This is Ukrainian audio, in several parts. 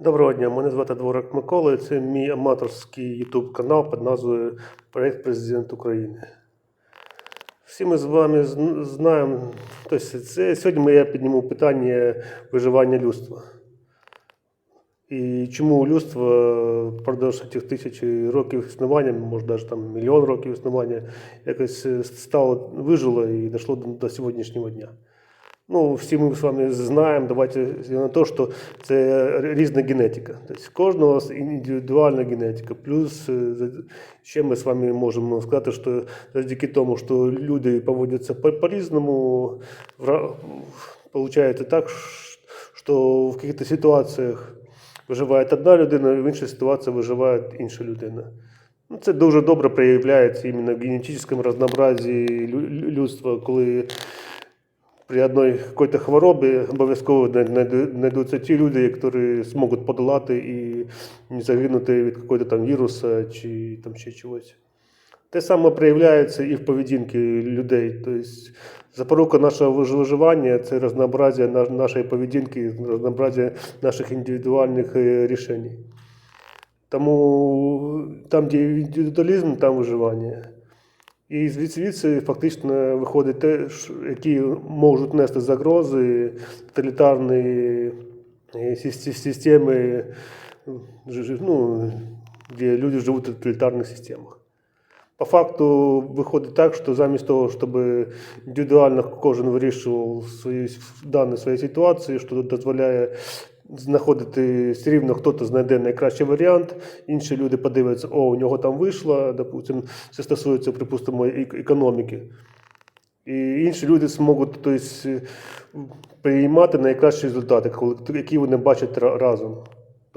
Доброго дня, мене звати Дворик Микола. і Це мій аматорський YouTube канал під назвою Проект Президент України. Всі ми з вами знаємо, тобто це сьогодні я підніму питання виживання людства. І чому людство впродовж цих тисяч років існування, може навіть там мільйон років існування, якось е, стало вижило і дійшло до сьогоднішнього дня. Ну, всі ми з вами знаємо, давайте на те, що це різна генетика. Тобто кожного індивідуальна генетика. Плюс е, ще ми з вами можемо сказати, що завдяки тому, що люди поводяться по- по-різному, получається так, що в якихось ситуаціях виживає одна людина, в іншій ситуації виживає інша людина. Ну, це дуже добре проявляється іменно в генетичному разнообразі лю- лю- людства, коли при одной какой-то хворобі обов'язково знай- знайдуться ті люди, які зможуть подолати і не загинути від якогось там віруса чи там ще чогось. Те саме проявляється і в поведінці людей. Тобто запорука нашого виживання це разнообразие нашої поведінки, разнообразие наших індивідуальних е, рішень. Тому там, де індивідуалізм, там виживання. І звідси фактично виходить те, які можуть нести загрози тоталітарні е, системи, ну, де люди живуть в тоталітарних системах. По факту виходить так, що замість того, щоб індивідуально кожен вирішував свої дані своєї ситуації, що дозволяє знаходити все рівно, хто-то знайде найкращий варіант, інші люди подивляться, о, у нього там вийшло, допустим, це стосується, припустимо, економіки. І інші люди зможуть тобто, приймати найкращі результати, які вони бачать разом.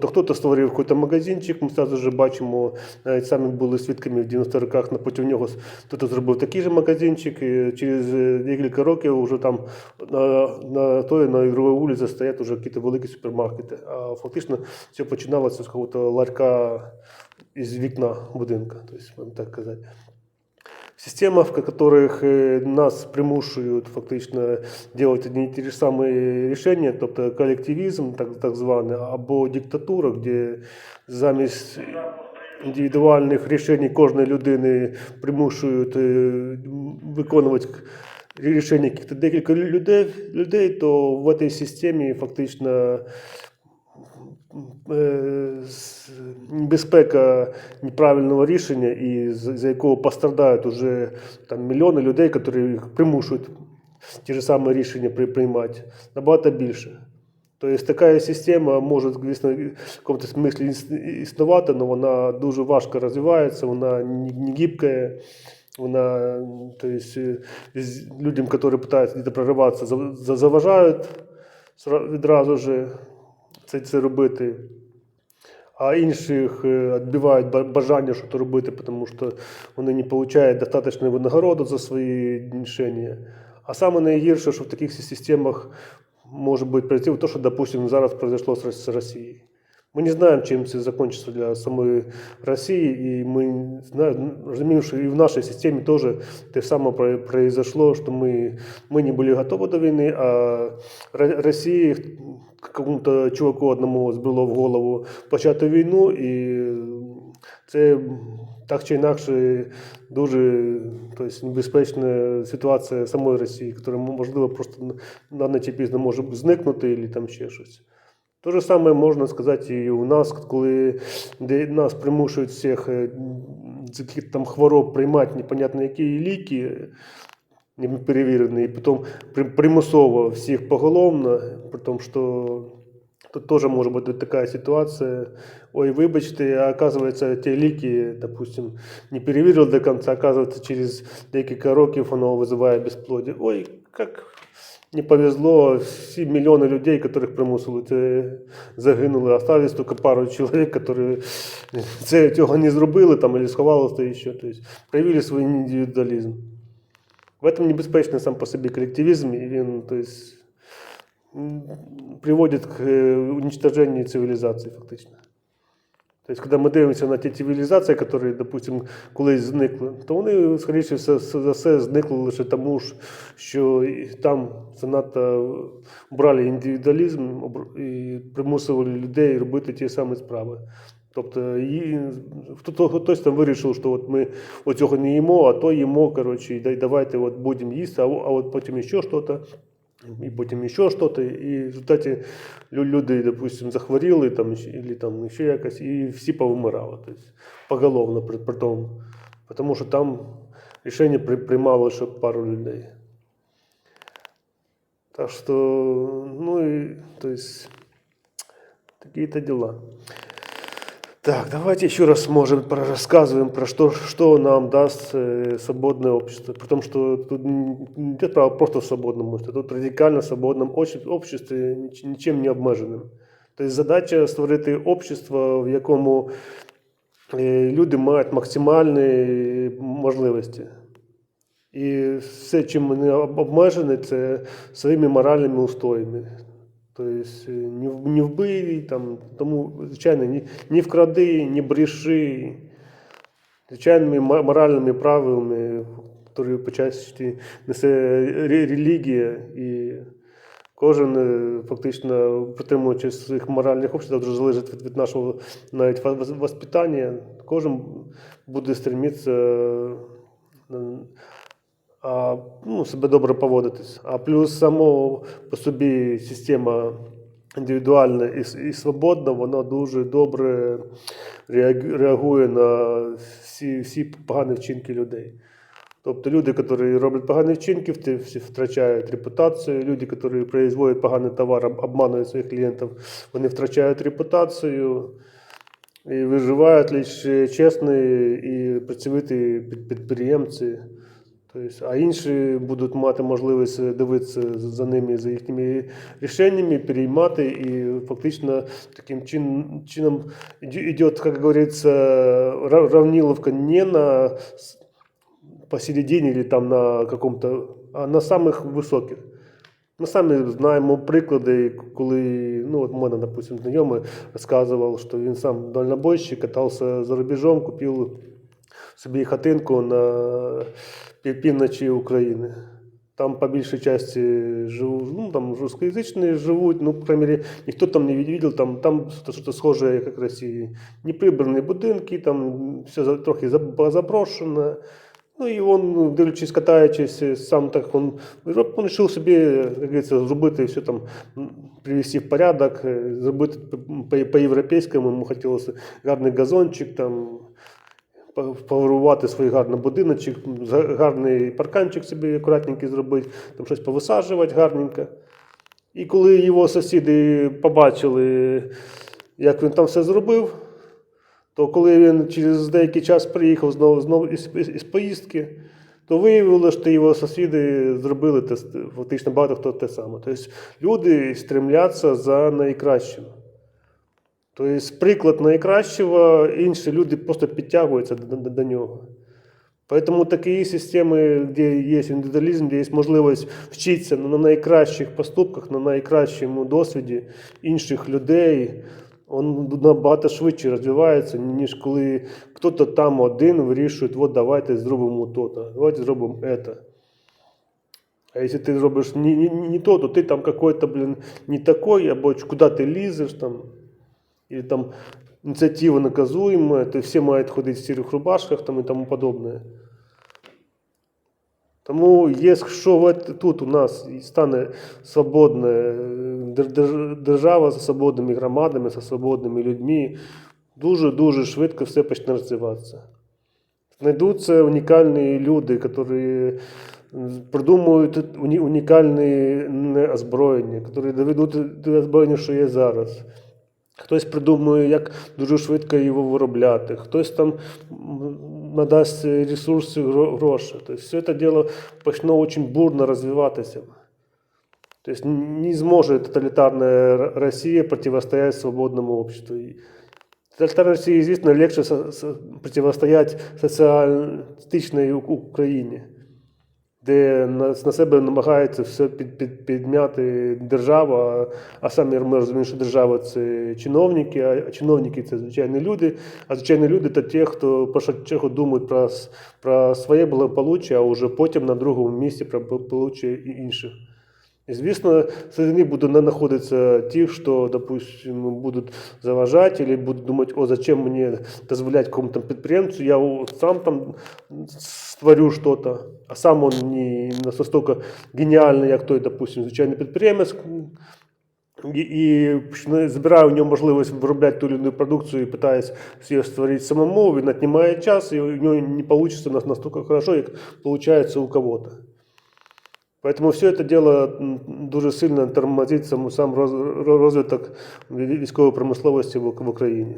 Тобто хтось створив якийсь магазинчик, ми одразу вже бачимо, навіть самі були свідками в 90-х роках, напроти нього хтось зробив такий же магазинчик, і через е, декілька років вже там на, на той, на ігровій вулиці стоять вже якісь великі супермаркети. А фактично все починалося з якогось ларька із вікна будинка, тобто, так казати. Система, в которых э, нас примушують фактично делать одні і ті ж самі рішення, тобто колективізм, так, так званий, або диктатура, де замість індивідуальних рішень кожної людини примушують е, виконувати рішення декілька людей, людей, то в цій системі фактично з- безпека неправильного рішення, і за якого пострадають уже там мільйони людей, які примушують ті ж самі рішення приймати, набагато більше. Тобто така система може, звісно, в якомусь смислі існувати, але вона дуже важко розвивається, вона не гибка, вона то е, людям, які намагаються прориватися, за- за- заважають відразу ж це, це робити. А інших е, відбивають бажання щось робити, тому що вони не отримують достатньо винагороду за свої рішення. А саме найгірше, що в таких системах може бути прийти те, що, допустимо, зараз произошло з Росією. Ми не знаємо, чим це закінчиться для самої Росії, і ми розуміємо, що і в нашій системі теж те саме про- произошло, що ми, ми не були готові до війни, а Ро- Росії какому-то чуваку одному збило в голову почати війну, і це так чи інакше дуже тобто, небезпечна ситуація самої Росії, яка можливо просто чи пізно може зникнути, або там ще щось. Те ж саме можна сказати і у нас, коли де нас примушують всіх е, з яких там хвороб приймати непонятно які ліки, не перевірені, і потім при- примусово всіх поголовно, при тому, що тут теж може бути така ситуація. Ой, вибачте, а оказывается, ті ліки, допустим, не перевірили до кінця, оказывается, через декілька років воно визиває безплодя. Ой, як не повезло, всі мільйони людей, яких примусили, це загинули. Остались тільки пару чоловік, які це, цього не зробили там, або сховалося ще. Тобто, проявили свій індивідуалізм. В этом небезпечний сам по собі колективізм, і він то есть, м, приводить к е, уничтоженню цивілізації фактично. Тобто, коли ми дивимося на ті цивілізації, які, допустимо, колись зникли, то вони, скоріше за все, зникли лише тому, що там занадто брали індивідуалізм і примусували людей робити ті самі справи. Тобто хтось там вирішив, що от ми оцього не їмо, а то їмо, коротше, давайте от будемо їсти, а, а от потім ще щось, і потім ще щось, і в результаті лю- люди, допустим, захворіли там, ще- или там ще якось, і всі повимирали, тобто, поголовно при, при тому. Тому що там рішення при, приймало лише пару людей. Так что, ну и, то есть, такие-то дела. Так, давайте еще раз, может, рассказываем про что, что нам даст э, свободное общество. При том, что тут не идет право просто в свободном обществе, тут радикально свободном обществе, нічим не обмеженим. Тобто задача створити общество, в якому е, люди мають максимальні можливості. І все, чим вони обмежені, це своїми моральними устоями. Тобто не, вбий, там, тому, звичайно, ні, вкради, ні бреши. Звичайними моральними правилами, які по часті несе релігія, і кожен е, фактично притримуючись своїх моральних обществ, дуже залежить від, від нашого навіть воспитання, кожен буде стремитися е, ну, себе добре поводитись. А плюс само по собі система індивідуальна і, і свободна, вона дуже добре реагує на всі, всі погані вчинки людей. Тобто люди, які роблять погані вчинки, втрачають репутацію. Люди, які производять поганий товар, обманують своїх клієнтів, вони втрачають репутацію. І виживають лише чесні і працьовиті підприємці. Тобто, а інші будуть мати можливість дивитися за ними, за їхніми рішеннями, переймати, і фактично таким чин, чином йде, як говориться, ра- равниловка не на посередині или там на каком-то, а на самих високих. Ми самі знаємо приклади, коли ну, от мене, допустим, знайомий розказував, що він сам дальнобойщик, катався за рубежом, купив собі хатинку на півночі України. Там по більшій часті живуть, ну там русскоязичні живуть, ну, по крайней мере, ніхто там не видел, там, там щось схоже, як в Росії. Неприбрані будинки, там все за- трохи заб- заброшено. Ну і він, ну, дивлячись, катаючись, сам так він, він вирішив собі, як говориться, зробити все там, м, привести в порядок, е, зробити по- по-європейському, йому хотілося гарний газончик, там, по- свій гарний будиночок, гарний парканчик собі акуратненький зробити, там щось повисаджувати гарненько. І коли його сусіди побачили, як він там все зробив, то коли він через деякий час приїхав знову, знову із, із, із поїздки, то виявилося, що його сусіди зробили те, фактично багато хто те саме. Тобто люди стремляться за найкращим. Тобто, приклад найкращого, інші люди просто підтягуються до, до, до нього. Поэтому такі системи, де є індивідуалізм, де є можливість вчитися на найкращих поступках, на найкращому досвіді інших людей, він набагато швидше розвивається, ніж коли хтось там один вирішує, от давайте зробимо то-то, давайте зробимо це. А если ты зробиш не, не, не то, то ты там какой-то, блин, не такой, або куда ти лізеш там, или там ініціатива наказуєма, то всі мають ходити в сірих рубашках там і тому подобне. Тому, якщо тут у нас стане свободна е, дер- дер- держава з свободними громадами, з свободними людьми, дуже-дуже швидко все почне розвиватися. Знайдуться унікальні люди, які придумують уні- унікальне озброєння, які доведуть до озброєння, що є зараз. Хтось придумує, як дуже швидко його виробляти, хтось там надасть ресурси, гроші. Тобто все це діло почне дуже бурно розвиватися. Тобто не зможе тоталітарна Росія противостоять свободному обществу. И Тоталитарной России, звісно, легче со- со- противостоять социалистичной Україні. Де на, себе намагається все під, під, підмяти держава, а самі ми розуміємо, що держава це чиновники, а чиновники це звичайні люди, а звичайні люди це ті, хто першу чергу думають про, про своє благополуччя, а вже потім на другому місці про благополуччя інших. І, звісно, серед них будуть знаходитися ті, що, допустим, будуть заважати, або будуть думати, о, зачем мені дозволяти кому-то підприємцю, я сам там створю щось, а сам он не настільки геніальний, як той, допустим, звичайний підприємець, і, і почне- збирає у нього можливість виробляти ту чи іншу продукцію і питається її створити самому, він віднімає час, і у нього не вийде настільки хорошо, як виходить у кого-то. Поэтому все это дело м, дуже сильно тормозить сам, сам роз, ро- розвиток вій- військової промисловості в, в Україні.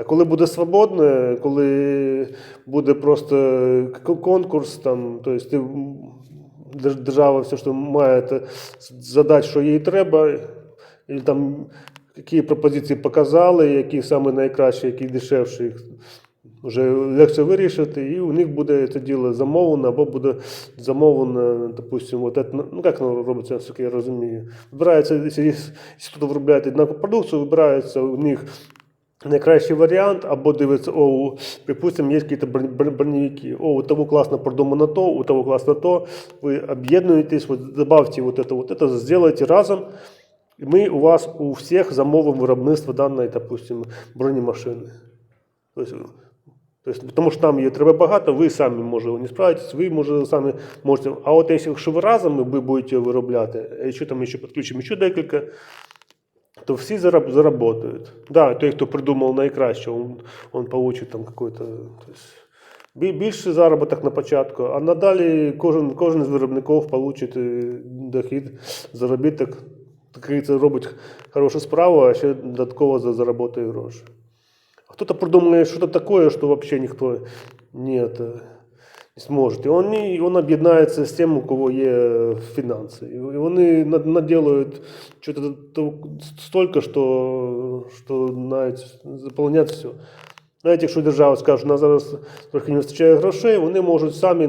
А коли буде свободне, коли буде просто конкурс, там, то есть ти, держава все, що має, це задати, що їй треба, і там які пропозиції показали, які саме найкращі, які дешевші, вже легше вирішити, і у них буде це діло замовлено, або буде замовлено, допустимо, от ну як воно робиться, все я розумію. Вибирається, якщо інститут виробляє однакову продукцію, вибирається у них найкращий варіант, або дивиться, о, припустимо, є якісь броневики, о, у того класно продумано то, у того класно то, ви об'єднуєтесь, добавте вот это, вот это, сделайте разом, і ми у вас у всіх замовимо виробництво даної, допустимо, бронемашини. Тобто, тобто, тому що нам її треба багато, ви самі може не справитесь, ви може самі можете. А от якщо ви разом ви будете виробляти, якщо там ще підключимо ще декілька, то всі зараб- заработають. Да, той, хто придумав найкраще, він, він получить там какой-то. Більший заробіток на початку, а надалі кожен, кожен з виробників получить е, дохід, заробіток. Такий це робить хорошу справу, а ще додатково заработає гроші. А кто-то придумает что-то такое, что вообще никто не, это, не сможет. И он, не, он об'єднається з тем, у кого є фінанси. І вони над- наделают что-то столько, що навіть заполнять все. Навіть якщо держава скаже, що у нас зараз трохи не вистачає грошей, вони можуть самі,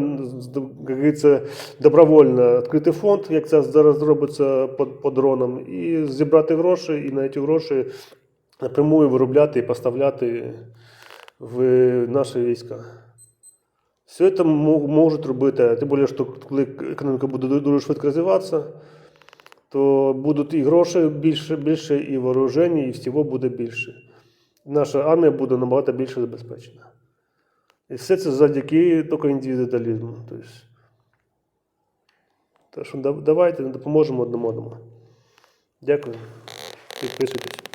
як добровольно відкрити фонд, як це зараз робиться по, по дронам, і зібрати гроші, і на ці гроші напрямую виробляти і поставляти в наші війська. Все це можуть робити, тим більше, що коли економіка буде дуже швидко розвиватися, то будуть і гроші більше, більше, і вооруження, і всього буде більше. Наша армія буде набагато більше забезпечена. І все це завдяки тільки індивідуалізму. Тобто, що давайте допоможемо одному одному. Дякую. Підписуйтесь.